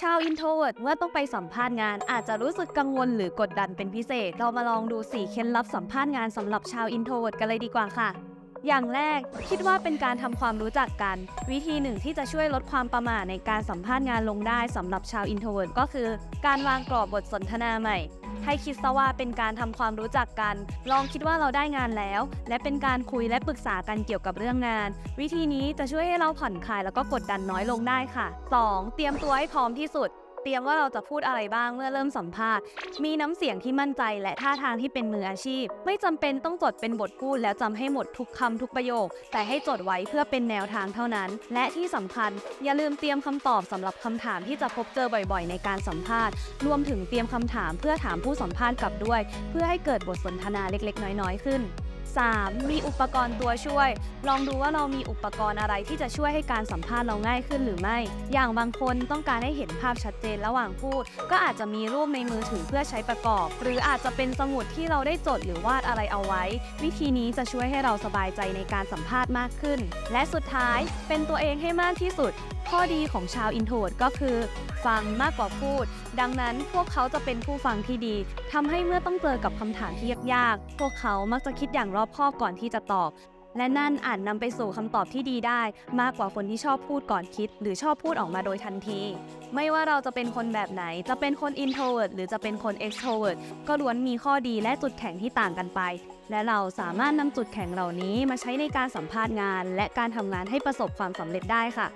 ชาวอินโทรเวิร์ดเมื่อต้องไปสัมภาษณ์งาน อาจจะรู้สึกกังวลหรือกดดันเป็นพิเศษ เรามาลองดู 4 เคล็ดลับสัมภาษณ์งานสำหรับชาวอินโทรเวิร์ดกันเลยดีกว่าค่ะ อย่างแรกคิดว่าเป็นการทำความรู้จักกัน วิธีหนึ่งที่จะช่วยลดความประหม่าในการสัมภาษณ์งานลงได้สำหรับชาวอินโทรเวิร์ดก็คือ การวางกรอบบทสนทนาใหม่ ให้คิดซะว่าเป็นการทำความรู้จักกัน ลองคิดว่าเราได้งานแล้ว และเป็นการคุยและปรึกษากันเกี่ยวกับเรื่องงาน วิธีนี้จะช่วยให้เราผ่อนคลายแล้วก็กดดันน้อยลงได้ค่ะ 2. เตรียมตัวให้พร้อมที่สุด เตรียมว่าเราจะพูดอะไรบ้างเมื่อเริ่มสัมภาษณ์ มีน้ำเสียงที่มั่นใจและท่าทางที่เป็นมืออาชีพ ไม่จำเป็นต้องจดเป็นบทพูดแล้วจำให้หมดทุกคำทุกประโยค แต่ให้จดไว้เพื่อเป็นแนวทางเท่านั้น และที่สำคัญ อย่าลืมเตรียมคำตอบสำหรับคำถามที่จะพบเจอบ่อย ๆ ในการสัมภาษณ์ รวมถึงเตรียมคำถามเพื่อถามผู้สัมภาษณ์กลับด้วย เพื่อให้เกิดบทสนทนาเล็กๆ น้อยๆ ขึ้น 3. มีอุปกรณ์ตัวช่วย ลองดูว่าเรามีอุปกรณ์อะไรที่จะช่วยให้การสัมภาษณ์เราง่ายขึ้นหรือไม่ อย่างบางคนต้องการให้เห็นภาพชัดเจนระหว่างพูด ก็อาจจะมีรูปในมือถือเพื่อใช้ประกอบ หรืออาจจะเป็นสมุดที่เราได้จดหรือวาดอะไรเอาไว้ วิธีนี้จะช่วยให้เราสบายใจในการสัมภาษณ์มากขึ้น และสุดท้ายเป็นตัวเองให้มากที่สุด ข้อดีของชาวอินโทรดก็คือ ฟังมากกว่าพูด ดังนั้นพวกเขาจะเป็นผู้ฟังที่ดีทำให้เมื่อต้องเจอกับคำถามที่ยากๆพวกเขามักจะคิดอย่างรอบคอบก่อนที่จะตอบ และนั่นอาจนำไปสู่คำตอบที่ดีได้ มากกว่าคนที่ชอบพูดก่อนคิด หรือชอบพูดออกมาโดยทันที ไม่ว่าเราจะเป็นคนแบบไหน จะเป็นคน introvert หรือจะเป็นคน extrovert ก็ล้วนมีข้อดีและจุดแข็งที่ต่างกันไป และเราสามารถนำจุดแข็งเหล่านี้มาใช้ในการสัมภาษณ์งาน และการทำงานให้ประสบความสำเร็จได้ค่ะ